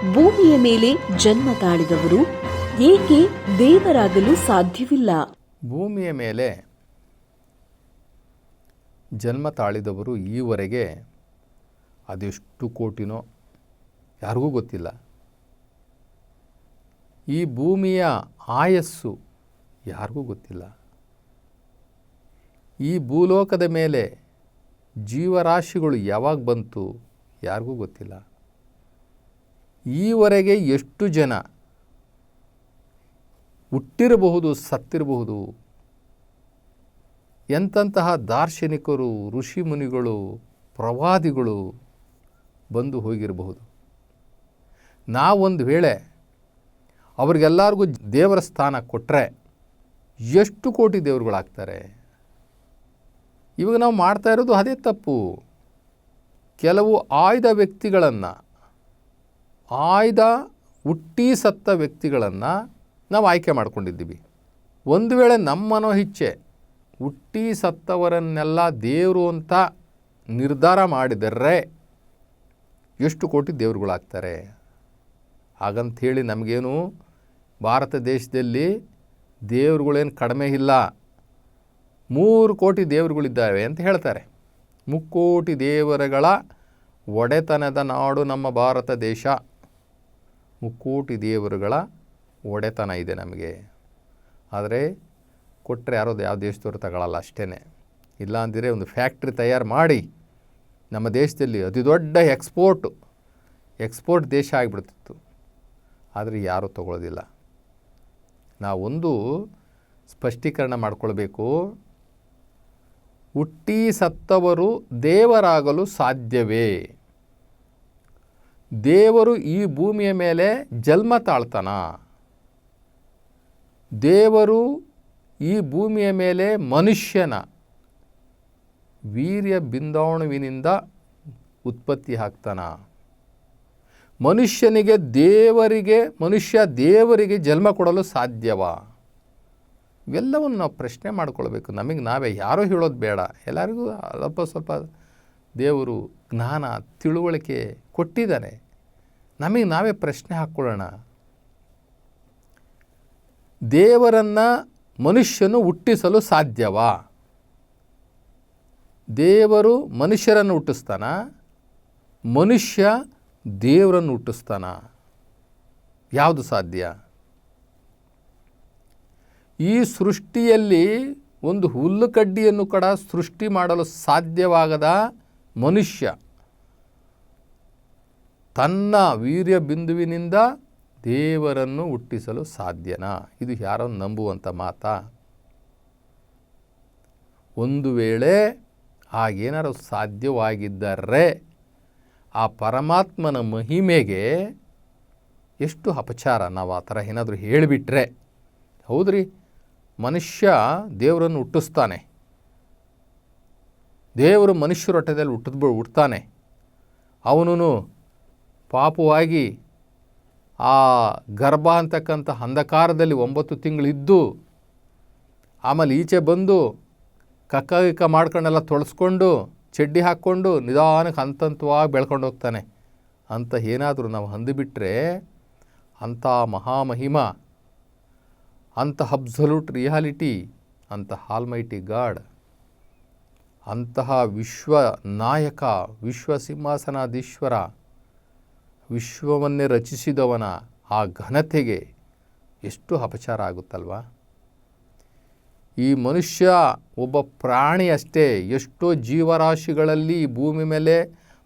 ಭೂಮಿಯ ಮೇಲೆ ಜನ್ಮ ತಾಳಿದವರು, ಏಕೆ ದೇವರಾಗಲು ಸಾಧ್ಯವಿಲ್ಲ? ಭೂಮಿಯ ಮೇಲೆ ಜನ್ಮ ತಾಳಿದವರು ಈವರೆಗೆ ಅದೆಷ್ಟು ಕೋಟಿನೋ ಯಾರಿಗೂ ಗೊತ್ತಿಲ್ಲ. ಈ ಭೂಮಿಯ ಆಯಸ್ಸು ಯಾರಿಗೂ ಗೊತ್ತಿಲ್ಲ. ಈ ಭೂಲೋಕದ ಮೇಲೆ ಜೀವರಾಶಿಗಳು ಯಾವಾಗ ಬಂತು ಯಾರಿಗೂ ಗೊತ್ತಿಲ್ಲ. ಈವರೆಗೆ ಎಷ್ಟು ಜನ ಹುಟ್ಟಿರಬಹುದು, ಸತ್ತಿರಬಹುದು? ಎಂತಹ ದಾರ್ಶನಿಕರು, ಋಷಿ ಮುನಿಗಳು, ಪ್ರವಾದಿಗಳು ಬಂದು ಹೋಗಿರಬಹುದು? ನಾವೊಂದು ವೇಳೆ ಅವ್ರಿಗೆಲ್ಲರಿಗೂ ದೇವರ ಸ್ಥಾನ ಕೊಟ್ಟರೆ ಎಷ್ಟು ಕೋಟಿ ದೇವರುಗಳಾಗ್ತಾರೆ? ಇವಾಗ ನಾವು ಮಾಡ್ತಾ ಇರೋದು ಅದೇ ತಪ್ಪು. ಕೆಲವು ಆಯ್ದ ವ್ಯಕ್ತಿಗಳನ್ನು ಆಯ್ದ ಹುಟ್ಟಿ ಸತ್ತ ವ್ಯಕ್ತಿಗಳನ್ನು ನಾವು ಆಯ್ಕೆ ಮಾಡ್ಕೊಂಡಿದ್ದೀವಿ. ಒಂದು ವೇಳೆ ನಮ್ಮನೋ ಇಚ್ಛೆ ಹುಟ್ಟಿ ಸತ್ತವರನ್ನೆಲ್ಲ ದೇವರು ಅಂತ ನಿರ್ಧಾರ ಮಾಡಿದರೆ ಎಷ್ಟು ಕೋಟಿ ದೇವರುಗಳಾಗ್ತಾರೆ? ಹಾಗಂಥೇಳಿ ನಮಗೇನು ಭಾರತ ದೇಶದಲ್ಲಿ ದೇವರುಗಳೇನು ಕಡಿಮೆ ಇಲ್ಲ. ಮೂರು ಕೋಟಿ ದೇವರುಗಳಿದ್ದಾವೆ ಅಂತ ಹೇಳ್ತಾರೆ. ಮುಕ್ಕೋಟಿ ದೇವರುಗಳ ಒಡೆತನದ ನಾಡು ನಮ್ಮ ಭಾರತ ದೇಶ. ಮುಕ್ಕೋಟಿ ದೇವರುಗಳ ಒಡೆತನ ಇದೆ ನಮಗೆ. ಆದರೆ ಕೊಟ್ಟರೆ ಯಾರೋ ಯಾವ ದೇಶದವ್ರು ತಗೊಳ್ಳಲ್ಲ ಅಷ್ಟೇ ಇಲ್ಲ ಅಂದಿರೆ ಒಂದು ಫ್ಯಾಕ್ಟ್ರಿ ತಯಾರು ಮಾಡಿ ನಮ್ಮ ದೇಶದಲ್ಲಿ ಅತಿ ದೊಡ್ಡ ಎಕ್ಸ್ಪೋರ್ಟ್ ಎಕ್ಸ್ಪೋರ್ಟ್ ದೇಶ ಆಗಿಬಿಡ್ತಿತ್ತು. ಆದರೆ ಯಾರೂ ತಗೊಳ್ಳೋದಿಲ್ಲ ನಾವೊಂದು ಸ್ಪಷ್ಟೀಕರಣ ಮಾಡಿಕೊಳ್ಬೇಕು. ಹುಟ್ಟಿ ಸತ್ತವರು ದೇವರಾಗಲು ಸಾಧ್ಯವೇ? ದೇವರು ಈ ಭೂಮಿಯ ಮೇಲೆ ಜನ್ಮ ತಾಳ್ತಾನ. ದೇವರು ಈ ಭೂಮಿಯ ಮೇಲೆ ಮನುಷ್ಯನ ವೀರ್ಯ ಬಿಂದಾಣುವಿನಿಂದ ಉತ್ಪತ್ತಿ ಆಗ್ತಾನ. ಮನುಷ್ಯನಿಗೆ ದೇವರಿಗೆ, ಮನುಷ್ಯ ದೇವರಿಗೆ ಜನ್ಮ ಕೊಡಲು ಸಾಧ್ಯವಾ? ಇವೆಲ್ಲವನ್ನು ನಾವು ಪ್ರಶ್ನೆ ಮಾಡ್ಕೊಳ್ಬೇಕು. ನಮಗೆ ನಾವೇ ಯಾರೂ ಹೇಳೋದು ಬೇಡ. ಎಲ್ಲರಿಗೂ ಅಲ್ಪ ಸ್ವಲ್ಪ ದೇವರು ಜ್ಞಾನ, ತಿಳುವಳಿಕೆ ಕೊಟ್ಟಿದ್ದಾನೆ. ನಮಗೆ ನಾವೇ ಪ್ರಶ್ನೆ ಹಾಕ್ಕೊಳ್ಳೋಣ. ದೇವರನ್ನು ಮನುಷ್ಯನು ಹುಟ್ಟಿಸಲು ಸಾಧ್ಯವಾ? ದೇವರು ಮನುಷ್ಯರನ್ನು ಹುಟ್ಟಿಸ್ತಾನ? ಮನುಷ್ಯ ದೇವರನ್ನು ಹುಟ್ಟಿಸ್ತಾನ? ಯಾವುದು ಸಾಧ್ಯ? ಈ ಸೃಷ್ಟಿಯಲ್ಲಿ ಒಂದು ಹುಲ್ಲು ಕಡ್ಡಿಯನ್ನು ಕೂಡ ಸೃಷ್ಟಿ ಮಾಡಲು ಸಾಧ್ಯವಾಗದ ಮನುಷ್ಯ ತನ್ನ ವೀರ್ಯ ಬಿಂದುವಿನಿಂದ ದೇವರನ್ನು ಹುಟ್ಟಿಸಲು ಸಾಧ್ಯನಾ? ಇದು ಯಾರೋ ನಂಬುವಂಥ ಮಾತಾ. ಒಂದು ವೇಳೆ ಹಾಗೇನಾರು ಸಾಧ್ಯವಾಗಿದ್ದರೆ ಆ ಪರಮಾತ್ಮನ ಮಹಿಮೆಗೆ ಎಷ್ಟು ಅಪಚಾರ ನಾವು ಆ ಥರ ಏನಾದರೂ ಹೇಳಿಬಿಟ್ರೆ, ಹೌದ್ರಿ? ಮನುಷ್ಯ ದೇವರನ್ನು ಹುಟ್ಟಿಸ್ತಾನೆ. ದೇವರು ಮನುಷ್ಯರ ಹೊಟ್ಟೆದಲ್ಲಿ ಹುಟ್ಟಿದ್ಬಿ ಹುಡ್ತಾನೆ ಅವನು ಪಾಪವಾಗಿ ಆ ಗರ್ಭ ಅಂತಕ್ಕಂಥ ಅಂಧಕಾರದಲ್ಲಿ ಒಂಬತ್ತು ತಿಂಗಳಿದ್ದು, ಆಮೇಲೆ ಈಚೆ ಬಂದು ಕಕ್ಕ ಗಿಕ್ಕ ಮಾಡ್ಕೊಂಡೆಲ್ಲ ತೊಳಸ್ಕೊಂಡು, ಚಡ್ಡಿ ಹಾಕ್ಕೊಂಡು ನಿಧಾನಕ್ಕೆ ಹಂತಂತವಾಗಿ ಬೆಳ್ಕೊಂಡು ಹೋಗ್ತಾನೆ. ಅಂತ ಏನಾದರೂ ನಾವು ಅಂದುಬಿಟ್ರೆ ಅಂಥ ಮಹಾಮಹಿಮ ಅಂಥ ಅಬ್ಸಲ್ಯೂಟ್ ರಿಯಾಲಿಟಿ, ಅಂಥ ಹಾಲ್ಮೈಟಿ ಗಾಡ್. ಅಂತಹ ವಿಶ್ವ ನಾಯಕ, ವಿಶ್ವ ಸಿಂಹಾಸನಾಧೀಶ್ವರ, ವಿಶ್ವವನ್ನೇ ರಚಿಸಿದವನ ಆ ಘನತೆಗೆ ಎಷ್ಟು ಅಪಚಾರ ಆಗುತ್ತಲ್ವಾ? ಈ ಮನುಷ್ಯ ಒಬ್ಬ ಪ್ರಾಣಿ ಅಷ್ಟೇ, ಎಷ್ಟೋ ಜೀವರಾಶಿಗಳಲ್ಲಿ ಭೂಮಿ ಮೇಲೆ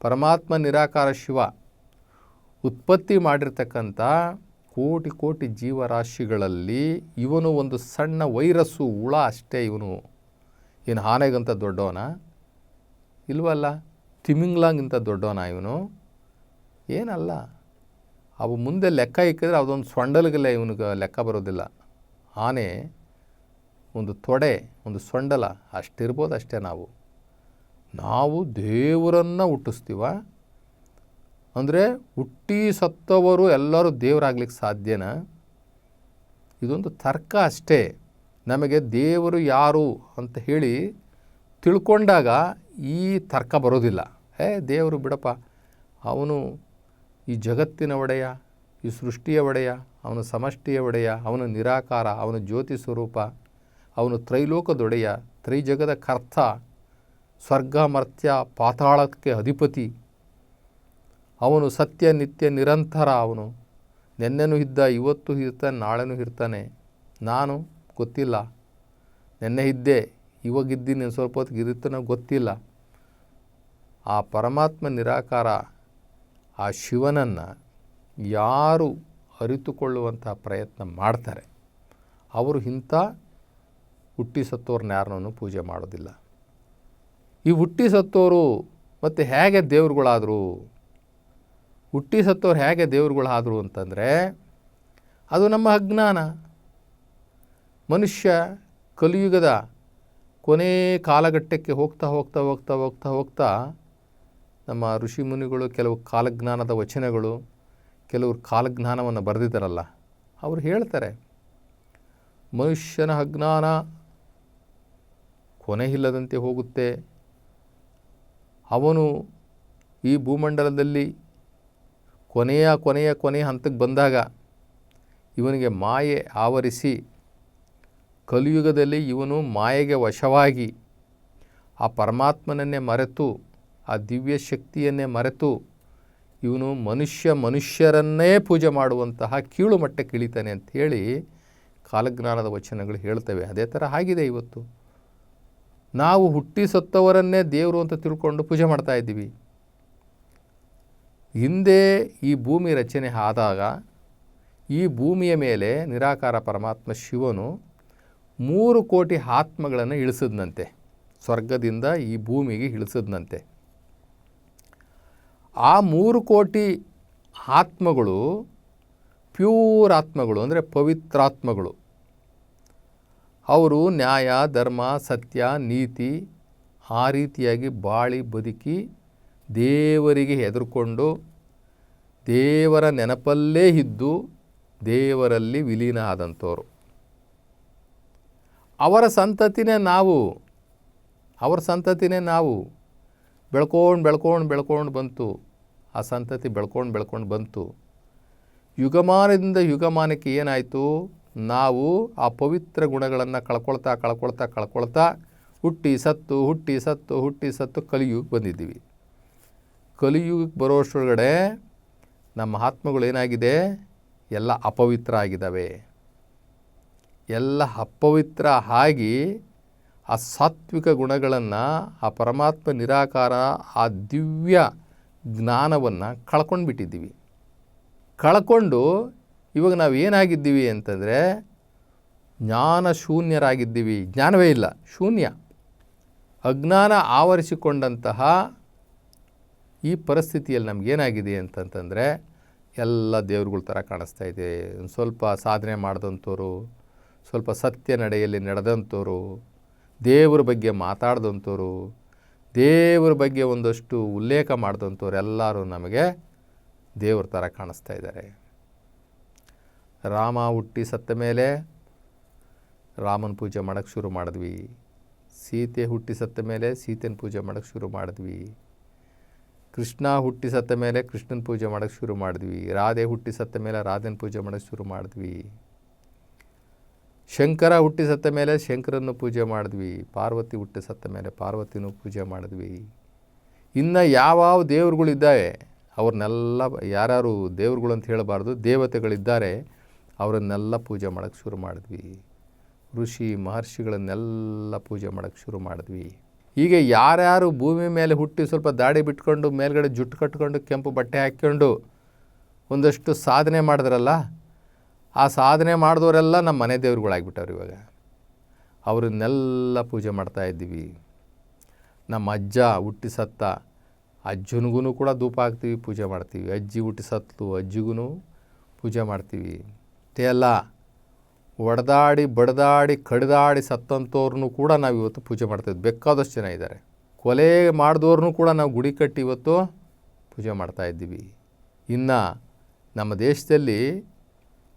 ಪರಮಾತ್ಮ ನಿರಾಕಾರ ಶಿವ. ಉತ್ಪತ್ತಿ ಮಾಡಿರ್ತಕ್ಕಂಥ ಕೋಟಿ ಕೋಟಿ ಜೀವರಾಶಿಗಳಲ್ಲಿ ಇವನು ಒಂದು ಸಣ್ಣ ವೈರಸ್ಸು ಹುಳ ಅಷ್ಟೇ ಇವನು. ಏನು ಆನೆಗಂತ ದೊಡ್ಡವನ? ಇಲ್ವಲ್ಲ? ತಿಮಿಂಗ್ಲಾಂಗಿಂತ ದೊಡ್ಡವನ ಇವನು? ಏನಲ್ಲ. ಅವು ಮುಂದೆ ಲೆಕ್ಕ ಇಕ್ಕಿದ್ರೆ ಅದೊಂದು ಸೊಂಡಲ್ಗೆಲ್ಲ ಇವನಿಗೆ ಲೆಕ್ಕ ಬರೋದಿಲ್ಲ. ಆನೆ ಒಂದು ತೊಡೆ, ಒಂದು ಸೊಂಡಲ ಅಷ್ಟಿರ್ಬೋದು ಅಷ್ಟೇ ನಾವು. ನಾವು ದೇವರನ್ನು ಹುಟ್ಟಿಸ್ತೀವ. ಅಂದರೆ ಹುಟ್ಟಿ ಸತ್ತವರು ಎಲ್ಲರೂ ದೇವರಾಗ್ಲಿಕ್ಕೆ ಸಾಧ್ಯನಾ? ಇದೊಂದು ತರ್ಕ ಅಷ್ಟೇ. ನಮಗೆ ದೇವರು ಯಾರು ಅಂತ ಹೇಳಿ ತಿಳ್ಕೊಂಡಾಗ ಈ ತರ್ಕ ಬರೋದಿಲ್ಲ. ಏ ದೇವರು ಬಿಡಪ್ಪ, ಅವನು ಈ ಜಗತ್ತಿನ ಒಡೆಯ, ಈ ಸೃಷ್ಟಿಯ ಒಡೆಯ, ಅವನು ಸಮಷ್ಟಿಯ ಒಡೆಯ, ಅವನು ನಿರಾಕಾರ, ಅವನು ಜ್ಯೋತಿ ಸ್ವರೂಪ, ಅವನು ತ್ರೈಲೋಕದೊಡೆಯ, ತ್ರೈಜಗದ ಕರ್ತ, ಸ್ವರ್ಗ, ಮರ್ತ್ಯ, ಪಾತಾಳಕ್ಕೆ ಅಧಿಪತಿ. ಅವನು ಸತ್ಯ, ನಿತ್ಯ, ನಿರಂತರ ಅವನು. ನೆನ್ನೆನೂ ಇದ್ದ, ಇವತ್ತು ಇರ್ತಾನೆ, ನಾಳೆನೂ ಇರ್ತಾನೆ. ನಾನು ಗೊತ್ತಿಲ್ಲ. ನೆನ್ನೆ ಇದ್ದೆ ಇವಾಗಿದ್ದೀನಿ ಸ್ವಲ್ಪ ಹೊತ್ತಿಗೆ ಇರುತ್ತನೋ ಗೊತ್ತಿಲ್ಲ. ಆ ಪರಮಾತ್ಮ ನಿರಾಕಾರ, ಆ ಶಿವನನ್ನು ಯಾರು ಅರಿತುಕೊಳ್ಳುವಂಥ ಪ್ರಯತ್ನ ಮಾಡ್ತಾರೆ, ಅವರು ಇಂಥ ಹುಟ್ಟಿ ಸತ್ತೋರ್ನ ಯಾರನ್ನೂ ಪೂಜೆ ಮಾಡೋದಿಲ್ಲ. ಈ ಹುಟ್ಟಿ ಸತ್ತೋರು ಮತ್ತು ಹೇಗೆ ದೇವ್ರುಗಳಾದರು, ಹುಟ್ಟಿ ಸತ್ತೋರು ಹೇಗೆ ದೇವ್ರುಗಳಾದರು ಅಂತಂದರೆ ಅದು ನಮ್ಮ ಅಜ್ಞಾನ. ಮನುಷ್ಯ ಕಲಿಯುಗದ ಕೊನೆ ಕಾಲಘಟ್ಟಕ್ಕೆ ಹೋಗ್ತಾ ಹೋಗ್ತಾ ಹೋಗ್ತಾ ಹೋಗ್ತಾ ಹೋಗ್ತಾ ನಮ್ಮ ಋಷಿ ಮುನಿಗಳು, ಕೆಲವು ಕಾಲಜ್ಞಾನದ ವಚನಗಳು, ಕೆಲವರು ಕಾಲಜ್ಞಾನವನ್ನು ಬರೆದಿದ್ದಾರಲ್ಲ, ಅವರು ಹೇಳ್ತಾರೆ, ಮನುಷ್ಯನ ಅಜ್ಞಾನ ಕೊನೆ ಇಲ್ಲದಂತೆ ಹೋಗುತ್ತೆ. ಅವನು ಈ ಭೂಮಂಡಲದಲ್ಲಿ ಕೊನೆಯ ಕೊನೆಯ ಕೊನೆಯ ಹಂತಕ್ಕೆ ಬಂದಾಗ, ಇವನಿಗೆ ಮಾಯೆ ಆವರಿಸಿ ಕಲಿಯುಗದಲ್ಲಿ ಇವನು ಮಾಯೆಗೆ ವಶವಾಗಿ ಆ ಪರಮಾತ್ಮನನ್ನೇ ಮರೆತು, ಆ ದಿವ್ಯ ಶಕ್ತಿಯನ್ನೇ ಮರೆತು ಇವನು ಮನುಷ್ಯ ಮನುಷ್ಯರನ್ನೇ ಪೂಜೆ ಮಾಡುವಂತಹ ಕೀಳು ಮಟ್ಟಕ್ಕೆ ಇಳಿತಾನೆ ಅಂಥೇಳಿ ಕಾಲಜ್ಞಾನದ ವಚನಗಳು ಹೇಳ್ತವೆ. ಅದೇ ಥರ ಆಗಿದೆ ಇವತ್ತು. ನಾವು ಹುಟ್ಟಿ ಸತ್ತವರನ್ನೇ ದೇವರು ಅಂತ ತಿಳ್ಕೊಂಡು ಪೂಜೆ ಮಾಡ್ತಾ ಇದ್ದೀವಿ. ಹಿಂದೆ ಈ ಭೂಮಿ ರಚನೆ ಆದಾಗ ಈ ಭೂಮಿಯ ಮೇಲೆ ನಿರಾಕಾರ ಪರಮಾತ್ಮ ಶಿವನು ಮೂರು ಕೋಟಿ ಆತ್ಮಗಳನ್ನು ಇಳಿಸಿದ್ನಂತೆ. ಸ್ವರ್ಗದಿಂದ ಈ ಭೂಮಿಗೆ ಇಳಿಸಿದ್ನಂತೆ. ಆ ಮೂರು ಕೋಟಿ ಆತ್ಮಗಳು ಪ್ಯೂರ್ ಆತ್ಮಗಳು, ಅಂದರೆ ಪವಿತ್ರಾತ್ಮಗಳು. ಅವರು ನ್ಯಾಯ, ಧರ್ಮ, ಸತ್ಯ, ನೀತಿ ಆ ರೀತಿಯಾಗಿ ಬಾಳಿ ಬದುಕಿ ದೇವರಿಗೆ ಹೆದರ್ಕೊಂಡು ದೇವರ ನೆನಪಲ್ಲೇ ಇದ್ದು ದೇವರಲ್ಲಿ ವಿಲೀನ ಆದಂಥವ್ರು. ಅವರ ಸಂತತಿನೇ ನಾವು, ಅವರ ಸಂತತಿನೇ ನಾವು. ಬೆಳ್ಕೊಂಡು ಬೆಳ್ಕೊಂಡು ಬೆಳ್ಕೊಂಡು ಬಂತು. ಆ ಸಂತತಿ ಬೆಳ್ಕೊಂಡು ಬೆಳ್ಕೊಂಡು ಬಂತು. ಯುಗಮಾನದಿಂದ ಯುಗಮಾನಕ್ಕೆ ಏನಾಯಿತು? ನಾವು ಆ ಪವಿತ್ರ ಗುಣಗಳನ್ನು ಕಳ್ಕೊಳ್ತಾ ಕಳ್ಕೊಳ್ತಾ ಕಳ್ಕೊಳ್ತಾ ಹುಟ್ಟಿ ಸತ್ತು ಹುಟ್ಟಿ ಸತ್ತು ಹುಟ್ಟಿ ಸತ್ತು ಕಲಿಯುಗಕ್ಕೆ ಬಂದಿದ್ದೀವಿ. ಕಲಿಯುಗಕ್ಕೆ ಬರೋಷ್ಟರೊಳಗಡೆ ನಮ್ಮ ಆತ್ಮಗಳು ಏನಾಗಿದೆ? ಎಲ್ಲ ಅಪವಿತ್ರ ಆಗಿದ್ದಾವೆ. ಎಲ್ಲ ಅಪವಿತ್ರ ಆಗಿ ಆ ಸಾತ್ವಿಕ ಗುಣಗಳನ್ನು, ಆ ಪರಮಾತ್ಮ ನಿರಾಕಾರ, ಆ ದಿವ್ಯ ಜ್ಞಾನವನ್ನು ಕಳ್ಕೊಂಡ್ಬಿಟ್ಟಿದ್ದೀವಿ. ಕಳ್ಕೊಂಡು ಇವಾಗ ನಾವು ಏನಾಗಿದ್ದೀವಿ ಅಂತಂದರೆ, ಜ್ಞಾನ ಶೂನ್ಯರಾಗಿದ್ದೀವಿ. ಜ್ಞಾನವೇ ಇಲ್ಲ, ಶೂನ್ಯ. ಅಜ್ಞಾನ ಆವರಿಸಿಕೊಂಡಂತಹ ಈ ಪರಿಸ್ಥಿತಿಯಲ್ಲಿ ನಮಗೇನಾಗಿದೆ ಅಂತಂತಂದರೆ, ಎಲ್ಲ ದೇವ್ರುಗಳ ಥರ ಕಾಣಿಸ್ತಾ ಇದೆ. ಒಂದು ಸ್ವಲ್ಪ ಸಾಧನೆ ಮಾಡಿದಂಥವ್ರು ಸ್ವಲ್ಪ ಸತ್ಯ ನಡೆಯಲ್ಲಿ ನಡೆದಂಥವ್ರು ದೇವ್ರ ಬಗ್ಗೆ ಮಾತಾಡ್ದಂಥವ್ರು ದೇವ್ರ ಬಗ್ಗೆ ಒಂದಷ್ಟು ಉಲ್ಲೇಖ ಮಾಡಿದಂಥವ್ರು ಎಲ್ಲರೂ ನಮಗೆ ದೇವ್ರ ಥರ ಕಾಣಿಸ್ತಾ ಇದ್ದಾರೆ. ರಾಮ ಹುಟ್ಟಿ ಸತ್ತ ಮೇಲೆ ರಾಮನ ಪೂಜೆ ಮಾಡೋಕ್ಕೆ ಶುರು ಮಾಡಿದ್ವಿ. ಸೀತೆ ಹುಟ್ಟಿ ಸತ್ತ ಮೇಲೆ ಸೀತೆನ ಪೂಜೆ ಮಾಡೋಕ್ಕೆ ಶುರು ಮಾಡಿದ್ವಿ. ಕೃಷ್ಣ ಹುಟ್ಟಿ ಸತ್ತ ಮೇಲೆ ಕೃಷ್ಣನ ಪೂಜೆ ಮಾಡೋಕ್ಕೆ ಶುರು ಮಾಡಿದ್ವಿ. ರಾಧೆ ಹುಟ್ಟಿ ಸತ್ತ ಮೇಲೆ ರಾಧೆನ ಪೂಜೆ ಮಾಡೋಕ್ಕೆ ಶುರು ಮಾಡಿದ್ವಿ. ಶಂಕರ ಹುಟ್ಟಿ ಸತ್ತ ಮೇಲೆ ಶಂಕರನ್ನು ಪೂಜೆ ಮಾಡಿದ್ವಿ, ಪಾರ್ವತಿ ಹುಟ್ಟಿ ಸತ್ತ ಮೇಲೆ ಪಾರ್ವತಿನೂ ಪೂಜೆ ಮಾಡಿದ್ವಿ. ಇನ್ನು ಯಾವ್ಯಾವ ದೇವ್ರುಗಳಿದ್ದಾವೆ, ಅವ್ರನ್ನೆಲ್ಲ ಯಾರ್ಯಾರು ದೇವ್ರುಗಳು ಅಂತ ಹೇಳಬಾರ್ದು, ದೇವತೆಗಳಿದ್ದಾರೆ, ಅವರನ್ನೆಲ್ಲ ಪೂಜೆ ಮಾಡೋಕ್ಕೆ ಶುರು ಮಾಡಿದ್ವಿ. ಋಷಿ ಮಹರ್ಷಿಗಳನ್ನೆಲ್ಲ ಪೂಜೆ ಮಾಡೋಕ್ಕೆ ಶುರು ಮಾಡಿದ್ವಿ. ಹೀಗೆ ಯಾರ್ಯಾರು ಭೂಮಿ ಮೇಲೆ ಹುಟ್ಟಿ ಸ್ವಲ್ಪ ದಾಡಿ ಬಿಟ್ಕೊಂಡು, ಮೇಲ್ಗಡೆ ಜುಟ್ಟು ಕಟ್ಕೊಂಡು, ಕೆಂಪು ಬಟ್ಟೆ ಹಾಕ್ಕೊಂಡು ಒಂದಷ್ಟು ಸಾಧನೆ ಮಾಡಿದ್ರಲ್ಲ ಆ ಸಾಧನೆ ಮಾಡಿದವರೆಲ್ಲ ನಮ್ಮ ಮನೆ ದೇವ್ರುಗಳಾಗ್ಬಿಟ್ಟವ್ರು ಇವಾಗ. ಅವರನ್ನೆಲ್ಲ ಪೂಜೆ ಮಾಡ್ತಾ ಇದ್ದೀವಿ. ನಮ್ಮ ಅಜ್ಜ ಹುಟ್ಟಿ ಸತ್ತ ಅಜ್ಜನಿಗೂ ಕೂಡ ಧೂಪ ಹಾಕ್ತೀವಿ, ಪೂಜೆ ಮಾಡ್ತೀವಿ. ಅಜ್ಜಿ ಹುಟ್ಟಿ ಸತ್ತು ಅಜ್ಜಿಗೂ ಪೂಜೆ ಮಾಡ್ತೀವಿ. ಅಲ್ಲ ಒಡೆದಾಡಿ, ಬಡ್ದಾಡಿ, ಕಡ್ದಾಡಿ ಸತ್ತಂಥವ್ರನ್ನೂ ಕೂಡ ನಾವು ಇವತ್ತು ಪೂಜೆ ಮಾಡ್ತಾಯಿದ್ವಿ ಬೇಕಾದಷ್ಟು ಜನ ಇದ್ದಾರೆ. ಕೊಲೆ ಮಾಡಿದವ್ರನ್ನೂ ಕೂಡ ನಾವು ಗುಡಿ ಕಟ್ಟಿ ಇವತ್ತು ಪೂಜೆ ಮಾಡ್ತಾ ಇದ್ದೀವಿ. ಇನ್ನು ನಮ್ಮ ದೇಶದಲ್ಲಿ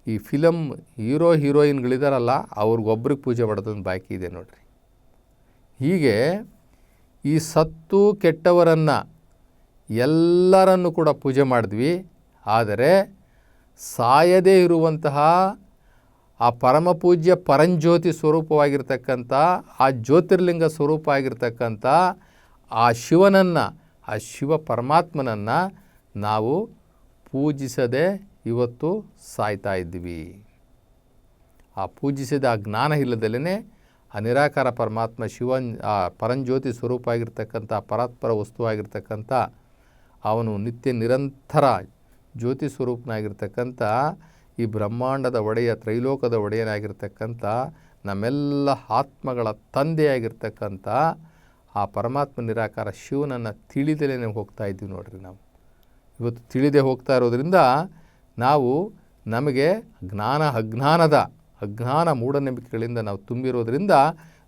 ಈ ಫಿಲಮ್ ಹೀರೋ ಹೀರೋಯಿನ್ಗಳಿದಾರಲ್ಲ, ಅವ್ರಿಗೊಬ್ರಿಗೆ ಪೂಜೆ ಮಾಡೋದೊಂದು ಬಾಕಿ ಇದೆ ನೋಡಿರಿ. ಹೀಗೆ ಈ ಸತ್ತು ಕೆಟ್ಟವರನ್ನು ಎಲ್ಲರನ್ನು ಕೂಡ ಪೂಜೆ ಮಾಡಿದ್ವಿ. ಆದರೆ ಸಾಯದೇ ಇರುವಂತಹ ಆ ಪರಮಪೂಜ್ಯ ಪರಂಜ್ಯೋತಿ ಸ್ವರೂಪವಾಗಿರ್ತಕ್ಕಂಥ, ಆ ಜ್ಯೋತಿರ್ಲಿಂಗ ಸ್ವರೂಪ ಆಗಿರ್ತಕ್ಕಂಥ ಆ ಶಿವನನ್ನು, ಆ ಶಿವ ಪರಮಾತ್ಮನನ್ನು ನಾವು ಪೂಜಿಸದೆ ಇವತ್ತು ಸಾಯ್ತಾ ಇದ್ದೀವಿ. ಆ ಪೂಜಿಸಿದ ಆ ಜ್ಞಾನ ಇಲ್ಲದಲ್ಲೇ ಆ ನಿರಾಕಾರ ಪರಮಾತ್ಮ ಶಿವನ್, ಆ ಪರಂಜ್ಯೋತಿ ಸ್ವರೂಪ ಆಗಿರ್ತಕ್ಕಂಥ ಪರಾತ್ಪರ ವಸ್ತುವಾಗಿರ್ತಕ್ಕಂಥ, ಅವನು ನಿತ್ಯ ನಿರಂತರ ಜ್ಯೋತಿ ಸ್ವರೂಪನಾಗಿರ್ತಕ್ಕಂಥ, ಈ ಬ್ರಹ್ಮಾಂಡದ ಒಡೆಯ, ತ್ರೈಲೋಕದ ಒಡೆಯನಾಗಿರ್ತಕ್ಕಂಥ, ನಮ್ಮೆಲ್ಲ ಆತ್ಮಗಳ ತಂದೆಯಾಗಿರ್ತಕ್ಕಂಥ, ಆ ಪರಮಾತ್ಮ ನಿರಾಕಾರ ಶಿವನನ್ನು ತಿಳಿದಲೇ ಹೋಗ್ತಾ ಇದ್ದೀವಿ ನೋಡ್ರಿ ನಾವು. ಇವತ್ತು ತಿಳಿದೇ ಹೋಗ್ತಾ ಇರೋದ್ರಿಂದ ನಾವು ನಮಗೆ ಜ್ಞಾನ ಅಜ್ಞಾನದ, ಅಜ್ಞಾನ ಮೂಢನಂಬಿಕೆಗಳಿಂದ ನಾವು ತುಂಬಿರೋದರಿಂದ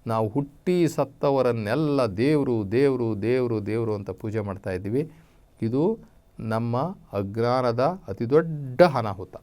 ನಾವು ಹುಟ್ಟಿ ಸತ್ತವರನ್ನೆಲ್ಲ ದೇವರು ದೇವರು ದೇವರು ದೇವರು ಅಂತ ಪೂಜೆ ಮಾಡ್ತಾ ಇದ್ದೀವಿ. ಇದು ನಮ್ಮ ಅಜ್ಞಾನದ ಅತಿ ದೊಡ್ಡ ಅನಾಹುತ.